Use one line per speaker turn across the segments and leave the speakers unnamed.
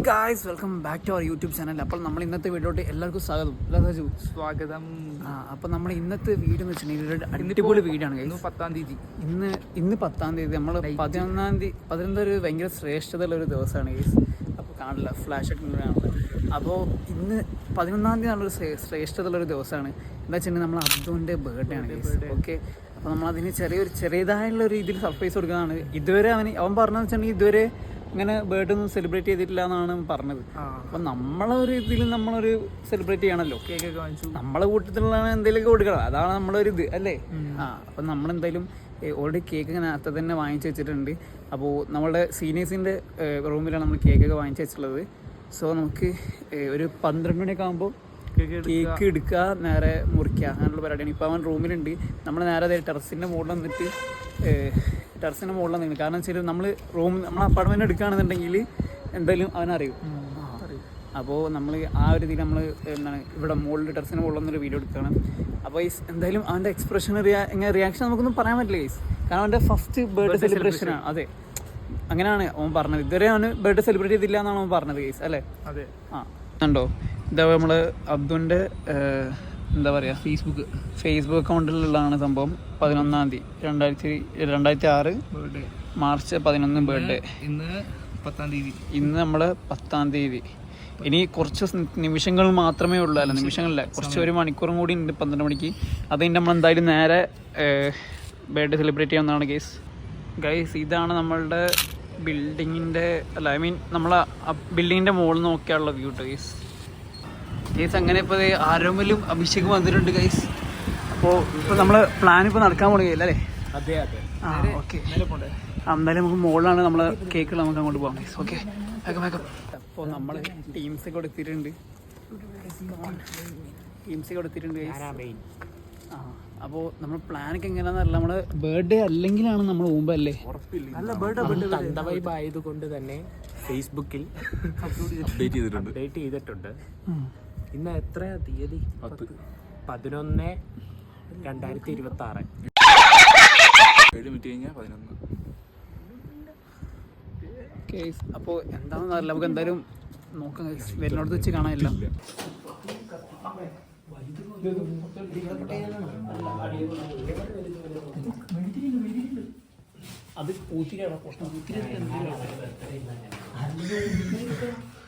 Guys welcome back to our YouTube channel അപ്പോൾ നമ്മൾ ഇന്നത്തെ വീഡിയോട്ട് എല്ലാവർക്കും സ്വാഗതം. രാജു
സ്വാഗതം.
ആ അപ്പോൾ നമ്മൾ ഇന്നത്തെ വീട് എന്ന് വെച്ചിട്ടുണ്ടെങ്കിൽ ഒരു അടിപൊളി വീഡിയോ ആണ്
ഇന്ന്. പത്താം തീയതി.
ഇന്ന് ഇന്ന് പത്താം തീയതി. നമ്മൾ പതിനൊന്നാം തീയതി പതിനൊന്നാം ഒരു ഭയങ്കര ശ്രേഷ്ഠതയുള്ള ഒരു ദിവസമാണ് ഗൈസ് അപ്പോൾ കാണില്ല ഫ്ലാഷ് ആയിട്ട് കാണില്ല അപ്പോൾ ഇന്ന് പതിനൊന്നാം തീയതി നല്ലൊരു ശ്രേ- ശ്രേഷ്ഠതയുള്ള ഒരു ദിവസമാണ്. എന്താ വെച്ചിട്ടുണ്ടെങ്കിൽ നമ്മൾ അബ്ദുവിന്റെ ബർത്ത്ഡേ ആണ് ഗൈസ് ഓക്കെ അപ്പോൾ നമ്മൾ അതിന് ചെറിയൊരു ചെറിയതായുള്ള ഒരു രീതിയിൽ സർപ്രൈസ് കൊടുക്കുന്നതാണ്. ഇതുവരെ അവന് അവൻ പറഞ്ഞതെന്ന് വെച്ചിട്ടുണ്ടെങ്കിൽ ഇതുവരെ ഇങ്ങനെ ബേർഡ് ഒന്നും സെലിബ്രേറ്റ് ചെയ്തിട്ടില്ല എന്നാണ് പറഞ്ഞത് അപ്പൊ നമ്മളൊരു ഇതിൽ നമ്മളൊരു സെലിബ്രേറ്റ്
ചെയ്യണല്ലോ.
നമ്മളെ കൂട്ടത്തിലുള്ള എന്തെങ്കിലും കൊടുക്കണം. അതാണ് നമ്മളൊരു ഇത് അല്ലേ? ആ അപ്പം നമ്മളെന്തായാലും ഓൾറെഡി കേക്ക് ഇങ്ങനെ അത്ത തന്നെ വാങ്ങിച്ചു വെച്ചിട്ടുണ്ട്. അപ്പോൾ നമ്മളുടെ സീനിയേഴ്സിന്റെ റൂമിലാണ് നമ്മൾ കേക്കൊക്കെ വാങ്ങിച്ചു വെച്ചിട്ടുള്ളത്. സോ നമുക്ക് ഒരു പന്ത്രണ്ട് മണിയൊക്കെ ആകുമ്പോൾ
കേക്ക്
കേക്ക് എടുക്കുക നേരെ മുറിക്കുക അങ്ങനെയുള്ള പരിപാടിയാണ്. ഇപ്പോൾ അവൻ റൂമിലുണ്ട് നമ്മൾ നേരെ അതായത് ടെറസിന്റെ മുകളിൽ വന്നിട്ട് ടെറസിന്റെ മുകളിൽ നിന്ന് കാരണം വെച്ചാൽ നമ്മൾ റൂം നമ്മൾ അപ്പാർട്ട്മെന്റ് എടുക്കുകയാണെന്നുണ്ടെങ്കിൽ എന്തായാലും അവനറിയും. അപ്പോൾ നമ്മൾ ആ ഒരു രീതിയിൽ നമ്മൾ എന്താണ് ഇവിടെ മുകളിൽ ടെറസിന് മുകളിൽ നിന്നൊരു വീഡിയോ എടുക്കുകയാണ് അപ്പോൾ ഈ എന്തായാലും അവന്റെ എക്സ്പ്രഷൻ റിയാ എങ്ങനെ റിയാക്ഷൻ നമുക്കൊന്നും പറയാൻ പറ്റില്ല ഗൈസ് കാരണം അവന്റെ ഫസ്റ്റ് ബർത്ത്ഡേ സെലിബ്രേഷനാണ് അതെ. അങ്ങനെയാണ് അവൻ പറഞ്ഞത്. ഇതുവരെ അവന് ബർത്ത്ഡേ സെലിബ്രേറ്റ് ചെയ്തില്ല എന്നാണ് അവൻ പറഞ്ഞത് ഗൈസ് അല്ലേ?
അതെ.
ആ. ഉണ്ടോ ഇതാ നമ്മൾ അബ്ദുവിന്റെ എന്താ പറയുക
ഫേസ്ബുക്ക്
ഫേസ്ബുക്ക് അക്കൗണ്ടിലുള്ളതാണ് സംഭവം. പതിനൊന്നാം തീയതി രണ്ടായിരത്തി രണ്ടായിരത്തി ആറ്
ബർത്ത്ഡേ
മാർച്ച് പതിനൊന്ന് ബർത്ത്ഡേ
ഇന്ന് പത്താം തീയതി.
ഇന്ന് നമ്മൾ പത്താം തീയതി. ഇനി കുറച്ച് നിമിഷങ്ങൾ മാത്രമേ ഉള്ളൂ അല്ല നിമിഷങ്ങളില്ല. കുറച്ച് ഒരു മണിക്കൂറും കൂടി ഉണ്ട് പന്ത്രണ്ട് മണിക്ക്. അത് കഴിഞ്ഞ് നമ്മൾ എന്തായാലും നേരെ ബർത്ത്ഡേ സെലിബ്രേറ്റ് ചെയ്യാവുന്നതാണ് ഗൈസ് ഗൈസ് ഇതാണ് നമ്മളുടെ ബിൽഡിങ്ങിന്റെ അല്ല ഐ മീൻ നമ്മളെ ബിൽഡിങ്ങിന്റെ മുകളിൽ നോക്കിയാണുള്ള വ്യൂ കേട്ടോ ഗൈസ് ഗൈസ് അങ്ങനെ ഇപ്പോൾ ആരോമലും അഭിഷേകും വന്നിട്ടുണ്ട് ഗൈസ് അപ്പോൾ ഇപ്പോൾ നമ്മൾ പ്ലാൻ ഇപ്പോൾ നടക്കാൻ തുടങ്ങിയില്ല അല്ലേ?
അതെ അതെ.
ആ ഓക്കെ എന്തായാലും നമുക്ക് മുകളിലാണ് നമ്മൾ കേക്ക് നമുക്ക് അങ്ങോട്ട് പോകാം ഗൈസ് ഓക്കെ വേഗം വേഗം അപ്പോൾ നമ്മൾ ടീംസ് ഒക്കെ എടുത്തിട്ടുണ്ട്. ടീംസ് ഒക്കെ എടുത്തിട്ടുണ്ട് ആ അപ്പോൾ നമ്മൾ പ്ലാനൊക്കെ എങ്ങനെയാണെന്നല്ല നമ്മുടെ ബർത്ത്ഡേ അല്ലെങ്കിലാണ് നമ്മൾ മുമ്പ് അല്ലേ?
അല്ല ബർത്ത്ഡേ
തന്തവൈബ് ആയതുകൊണ്ട് തന്നെ ഫേസ്ബുക്കിൽ
അപ്ഡേറ്റ് ചെയ്തിട്ടുണ്ട്.
അപ്ഡേറ്റ് ചെയ്തിട്ടുണ്ട്. ഇന്ന് എത്രയാ തീയതി? പതിനൊന്ന് രണ്ടായിരത്തി ഇരുപത്തി ആറ്
ഏഴ് മിനിറ്റ് കഴിഞ്ഞാൽ പതിനൊന്ന്.
കേസ് അപ്പോൾ എന്താണെന്ന് അറിയില്ല. നമുക്ക് എന്തായാലും നോക്കാം വരുന്നോടത്ത് വെച്ച് കാണാനില്ല അത് പൂത്തിരിയാണ് പ്രശ്നം.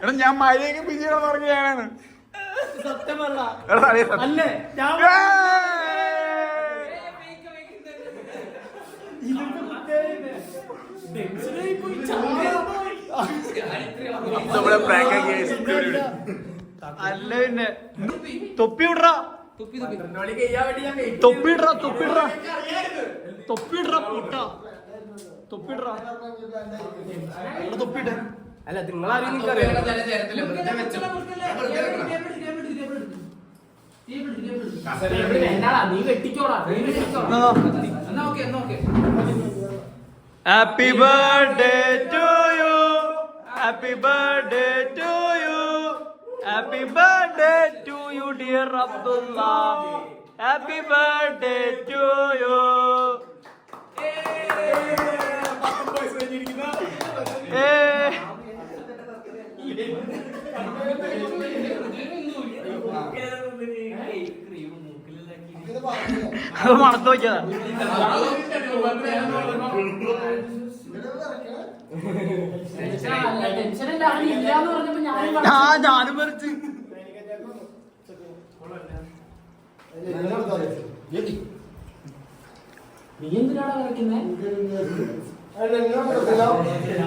എടാ ഞാൻ മഴയൊക്കെ പിന്നീട് തുടങ്ങിയാണ് പ്രാങ്ക്
അല്ല? പിന്നെ. തൊപ്പി വിടറാ. തൊപ്പി തൊപ്പി. തൊപ്പിടറാ തൊപ്പി തൊപ്പിടറാ പൊട്ട. തൊപ്പി ഇടറാ ഇവിടെ തൊപ്പി ഇട
അല്ല നിങ്ങളാരും നീ
happy birthday to you happy birthday to you happy birthday to you dear Abdullah happy birthday to you അത് മണത്ത്
വെച്ചതാ
ആ ഞാനും
മറിച്ച്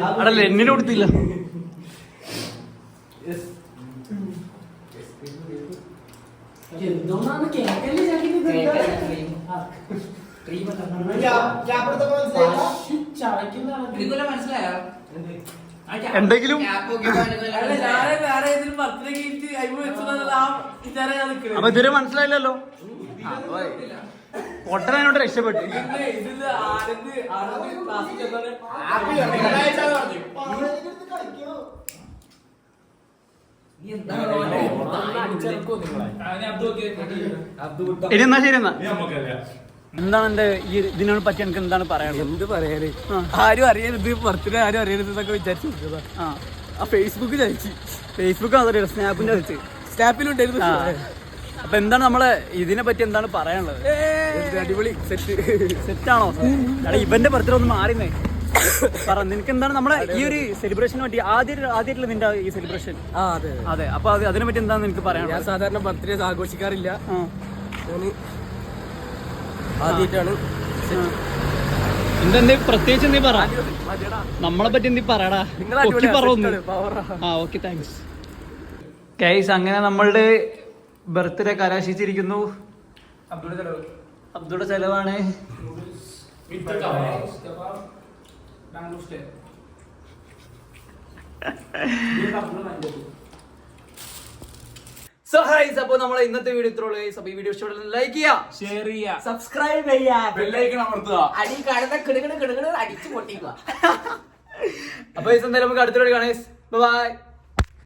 അവിടെ ലെന്നിന് കൊടുത്തില്ല.
കേക്കല്ലേ
മനസ്സിലായോ?
എന്തെങ്കിലും? അപ്പൊ ഇതുവരെ മനസ്സിലായില്ലല്ലോ? പൊട്ടനോട് രക്ഷപ്പെട്ടു. ഇനി എന്നാ ശരി എന്നാ. എന്താണ് എന്റെ ഈ ഇതിനോട് പറ്റി എനിക്ക് എന്താണ് പറയാനുള്ളത്?
എന്ത് പറയാന്. ആരും അറിയരുത് ബർത്ത്ഡേ ആരും അറിയരുത് എന്നൊക്കെ വിചാരിച്ചു.
ആ.
ആ ഫേസ്ബുക്ക് ചതിച്ചു.
ഫേസ്ബുക്ക് അതറിയില്ല സ്നാപ്പിന്റെ ചതിച്ച്.
സ്നാപ്പിലുണ്ടായിരുന്നു
ഉണ്ടായിരുന്നു അപ്പൊ എന്താണ് നമ്മളെ ഇതിനെ പറ്റി എന്താണ് പറയാനുള്ളത്?
അടിപൊളി സെറ്റ്
സെറ്റാണോ ആണോ? ഇവന്റെ ബർത്ത്ഡേ ഒന്ന് മാറിന്നേ. പറ നിനക്ക് എന്താണ് നമ്മളെ ഈ ഒരു സെലിബ്രേഷൻ പറ്റി ആദ്യം ആദ്യമായിട്ടുള്ള നിന്റെ ഈ സെലിബ്രേഷൻ
ആ അതെ അതെ.
അപ്പൊ അത് അതിനെ പറ്റി എന്താണ് നിനക്ക്
ഞാൻ
പറയാനുള്ളത്
സാധാരണ ബർത്ത്ഡേ ആഘോഷിക്കാറില്ല. ഞാൻ ആദ്യമായിട്ടാണ്
എന്തെന്തേ പ്രത്യേകിച്ച് എന്തേ പറ? നമ്മളെ പറ്റി എന്തേ പറയടാ?
നിങ്ങൾ
പൊക്കി പറ ഒന്ന്.
അടിപൊളി പവറാ
ആ ഓക്കെ താങ്ക്സ് ഗൈസ് അങ്ങനെ നമ്മളുടെ ബർത്ത്ഡേ കലാശിച്ചിരിക്കുന്നു. അബ്ദുള്ള ചെലവാണ്. സോ ഹൈസ് അപ്പോ നമ്മൾ ഇന്നത്തെ വീഡിയോ ഇത്രയുള്ളൂ ഗൈസ് അപ്പോൾ ഈ വീഡിയോ ഇഷ്ടപ്പെട്ടെങ്കിൽ ലൈക്ക് ചെയ്യാം
ഷെയർ ചെയ്യാ
സബ്സ്ക്രൈബ് ചെയ്യാ
ബെല്ലൈക്കൺ അമർത്തുക.
അടി കാണുന്ന കിടുകിട് കിടുകിട് അടിച്ചു പൊട്ടിക്കുക.
അപ്പോൾ ഗൈസ് എന്തായാലും നമുക്ക് അടുത്ത വീഡിയോ കാണാം ബൈ